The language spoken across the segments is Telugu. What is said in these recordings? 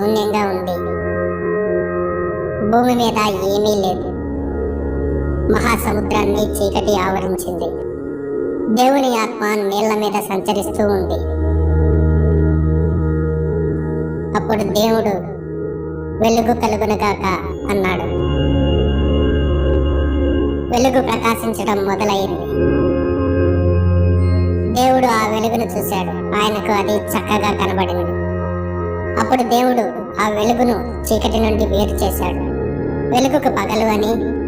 శూన్యంగా ఉంది. భూమి మీద ఏమీ లేదు. మహాసముద్రాన్ని చీకటి ఆవరించింది. దేవుని ఆత్మ నీళ్ళ మీద సంచరిస్తూ ఉంది. అప్పుడు దేవుడు వెలుగు కలుగునుగాక అన్నాడు. వెలుగు ప్రకాశించడం మొదలైంది. దేవుడు ఆ వెలుగును చూశాడు. ఆయనకు అది చక్కగా కనబడింది. అప్పుడు దేవుడు ఆ వెలుగును చీకటి నుండి వేరు చేశాడు. వెలుగుకు పగలు అని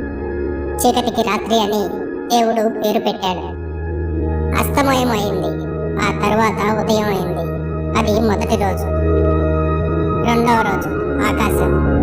చీకటికి రాత్రి అని దేవుడు పేరు పెట్టాడు. అస్తమయం అయింది. ఆ తర్వాత ఉదయం అయింది. అది మొదటి రోజు. రెండవ రోజు ఆకాశం.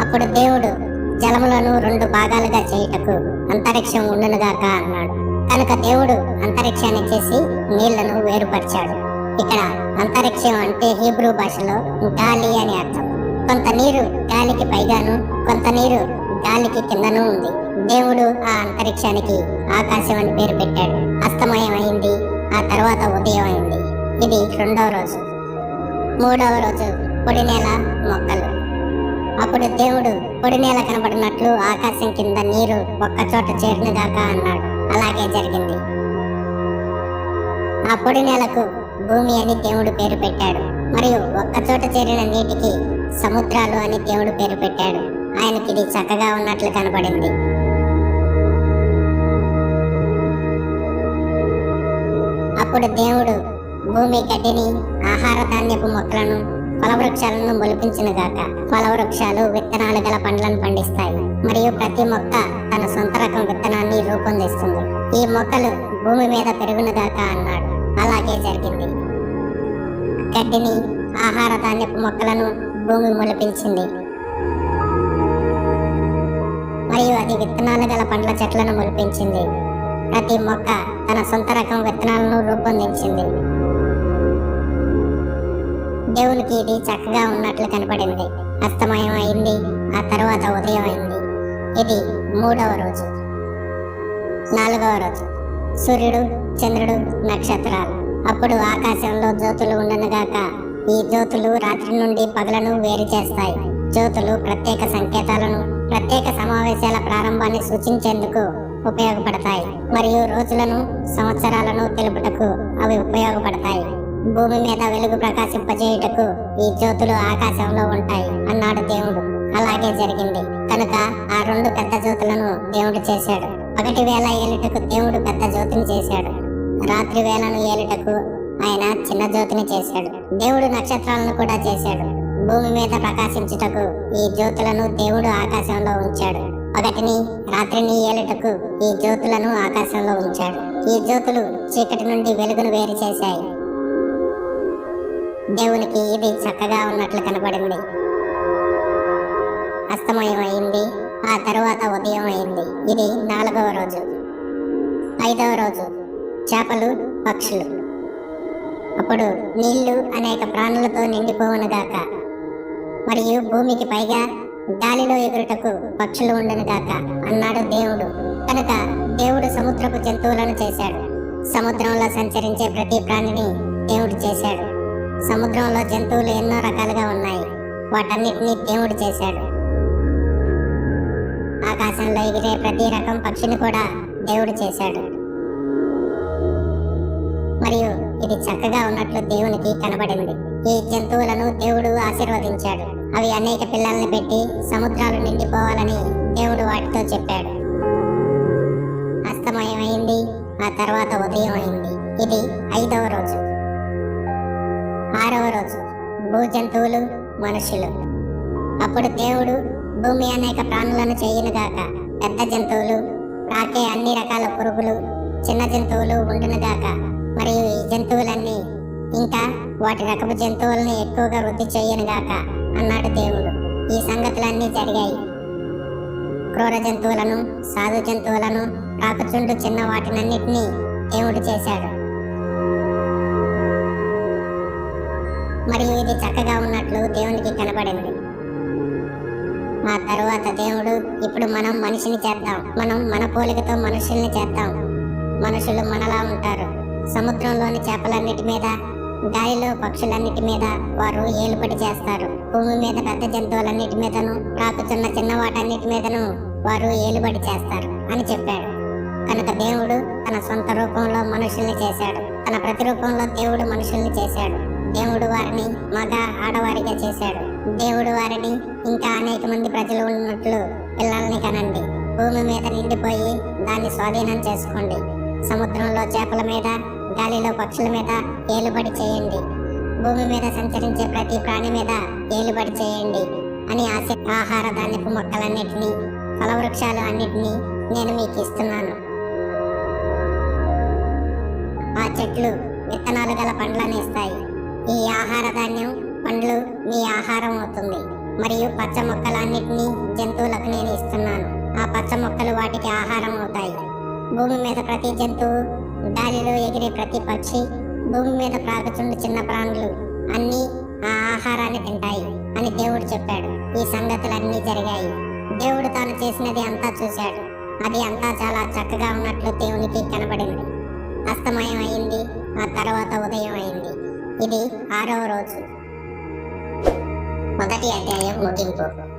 అప్పుడు దేవుడు జలములను రెండు భాగాలుగా చేయుటకు అంతరిక్షం ఉండునుగాక అన్నాడు. కనుక దేవుడు అంతరిక్షాన్ని చేసి నీళ్ళను వేరుపరిచాడు. ఇక్కడ అంతరిక్షం అంటే హీబ్రూ భాషలో గాలి అని అర్థం. కొంత నీరు గాలికి పైగాను కొంత నీరు గాలికి కిందను ఉంది. దేవుడు ఆ అంతరిక్షానికి ఆకాశం అని పేరు పెట్టాడు. అస్తమయం అయింది ఆ తర్వాత ఉదయం అయింది ఇది రెండవ రోజు. మూడవ రోజు పొడి నేల మొక్కలు. అప్పుడు దేవుడు పొడి నేల కనబడినట్లు ఆకాశం కింద నీరు ఒక్కచోట చేరినదాకా అన్నాడు. అలాగే జరిగింది. ఆ పొడి నేలకు భూమి అని దేవుడు పేరు పెట్టాడు. మరియు ఒక్కచోట చేరిన నీటికి సముద్రాలు అని దేవుడు పేరు పెట్టాడు. ఆయనకి ఇది చక్కగా ఉన్నట్లు కనబడింది అప్పుడు దేవుడు భూమి గడ్డిని ఆహార ధాన్యపు మొక్కలను ఫలవృక్షాలను మొలిపించిన గాక. ఫలవృక్షాలు విత్తనాలు గల పండ్లను పండిస్తాయి. మరియు ప్రతి మొక్క తన సొంత రకం విత్తనాన్ని రూపొందిస్తుంది. ఈ మొక్కలు భూమి మీద పెరుగునుగాక అన్నాడు. అలాగే జరిగింది. గడ్డిని ఆహార ధాన్యపు మొక్కలను భూమి మొలిపించింది మరియు అది విత్తనాలు గల పండ్ల చెట్లను మొలిపించింది ప్రతి మొక్క తన సొంత రకం విత్తనాలను రూపొందించింది. దేవునికి ఇది చక్కగా ఉన్నట్లు కనపడింది. అస్తమయం అయింది ఆ తర్వాత ఉదయం అయింది ఇది మూడవ రోజు. నాలుగవ రోజు. సూర్యుడు చంద్రుడు నక్షత్రాలు. అప్పుడు ఆకాశంలో జ్యోతులు ఉండనుగాక ఈ జ్యోతులు రాత్రి నుండి పగలను వేరు చేస్తాయి. జ్యోతులు ప్రత్యేక సంకేతాలను ప్రత్యేక సమావేశాల ప్రారంభాన్ని సూచించేందుకు ఉపయోగపడతాయి మరియు రోజులను సంవత్సరాలను తెలుపుటకు అవి ఉపయోగపడతాయి. భూమి మీద వెలుగు ప్రకాశింపజేయుటకు ఈ జ్యోతులు ఆకాశంలో ఉంటాయి అన్నాడు దేవుడు. అలాగే జరిగింది. కనుక ఆ రెండు పెద్ద జ్యోతులను దేవుడు చేశాడు. ఒకటి వేల ఏలుటకు దేవుడు పెద్ద జ్యోతిని చేశాడు. రాత్రి వేళను ఏలుటకు ఆయన చిన్న జ్యోతిని చేశాడు. దేవుడు నక్షత్రాలను కూడా చేశాడు. భూమి మీద ప్రకాశించుటకు ఈ జ్యోతులను దేవుడు ఆకాశంలో ఉంచాడు. ఒకటిని రాత్రిని ఏలుటకు ఈ జ్యోతులను ఆకాశంలో ఉంచాడు. ఈ జ్యోతులు చీకటి నుండి వెలుగును వేరు చేశాయి. దేవునికి ఇది చక్కగా ఉన్నట్లు కనబడింది. అస్తమయం అయింది ఆ తరువాత ఉదయం అయింది ఇది నాలుగవ రోజు. ఐదవ రోజు. చేపలు పక్షులు. అప్పుడు నీళ్ళు అనేక ప్రాణులతో నిండిపోవునుగాక. మరియు భూమికి పైగా గాలిలో ఎగురుటకు పక్షులు ఉండనుగాక అన్నాడు దేవుడు. కనుక దేవుడు సముద్రపు జంతువులను చేశాడు. సముద్రంలో సంచరించే ప్రతి ప్రాణిని దేవుడు చేశాడు. సముద్రంలో జంతువులు ఎన్నో రకాలుగా ఉన్నాయి. వాటన్నిటినీ దేవుడు చేశాడు. ఆకాశంలో ఎగిరే ప్రతి రకం పక్షిని కూడా దేవుడు చేశాడు. మరియు ఇది చక్కగా ఉన్నట్లు దేవునికి కనబడింది ఈ జంతువులను దేవుడు ఆశీర్వదించాడు. అవి అనేక పిల్లల్ని పెట్టి సముద్రాలు నిండిపోవాలని దేవుడు వాటితో చెప్పాడు. అస్తమయమైంది ఆ తర్వాత ఉదయం అయింది ఇది ఐదవ రోజు. ఆరవ రోజు. భూ జంతువులు మనుషులు. అప్పుడు దేవుడు భూమి అనేక ప్రాణులను చేయునుగాక పెద్ద జంతువులు రాకే అన్ని రకాల పురుగులు చిన్న జంతువులు ఉండునుగాక మరియు ఈ జంతువులన్నీ ఇంకా వాటి రకపు జంతువుల్ని ఎక్కువగా వృద్ధి చేయనుగాక అన్నాడు దేవుడు. ఈ సంగతులన్నీ జరిగాయి. క్రూర జంతువులను సాధు జంతువులను రాకుచుండు చిన్న వాటినన్నిటినీ దేవుడు చేశాడు. మరియు ఇది చక్కగా ఉన్నట్లు దేవునికి కనబడింది. ఆ తరువాత దేవుడు ఇప్పుడు మనం మనిషిని చేద్దాం. మనం మన పోలికతో మనుషుల్ని చేద్దాం. మనుషులు మనలా ఉంటారు. సముద్రంలోని చేపలన్నిటి మీద గాలిలో పక్షులన్నిటి మీద వారు ఏలుపడి చేస్తారు. భూమి మీద పెద్ద జంతువులన్నిటి మీదను రాకుచున్న చిన్న వాటన్నిటి మీదను వారు ఏలుబడి చేస్తారు అని చెప్పాడు. కనుక దేవుడు తన సొంత రూపంలో మనుషుల్ని చేశాడు. తన ప్రతిరూపంలో దేవుడు మనుషుల్ని చేశాడు. దేవుడు వారిని మగ ఆడవారిగా చేశాడు. దేవుడు వారిని ఇంకా అనేక మంది ప్రజలు ఉన్నట్లు పిల్లల్ని కనండి. భూమి మీద నిండిపోయి దాన్ని స్వాధీనం చేసుకోండి. సముద్రంలో చేపల మీద గాలిలో పక్షుల మీద ఏలుబడి చేయండి. భూమి మీద సంచరించే ప్రతి ప్రాణి మీద ఏలుబడి చేయండి అని ఆశ ఆహార ధాన్యపు మొక్కలన్నిటినీ ఫలవృక్షాలు అన్నిటినీ నేను మీకు ఇస్తున్నాను. ఆ చెట్లు విత్తనాలు గల పండ్లను ఇస్తాయి. ఈ ఆహార ధాన్యం పండ్లు మీ ఆహారం అవుతుంది. మరియు పచ్చ మొక్కలన్నిటినీ జంతువులకు నేను ఇస్తున్నాను. ఆ పచ్చ మొక్కలు వాటికి ఆహారం అవుతాయి. భూమి మీద ప్రతి జంతువు గాలిలో ఎగిరే ప్రతి పక్షి భూమి మీద ప్రాగుచుండు చిన్న ప్రాణులు అన్నీ ఆ ఆహారాన్ని తింటాయి అని దేవుడు చెప్పాడు. ఈ సంగతులన్నీ జరిగాయి. దేవుడు తాను చేసినది అంతా చూశాడు. అది అంతా చాలా చక్కగా ఉన్నట్లు దేవునికి కనబడింది. అస్తమయం అయింది. ఆ తర్వాత ఉదయం అయింది. ఇది ఆరవ రోజు. మొదటి అధ్యాయం ముగింపు.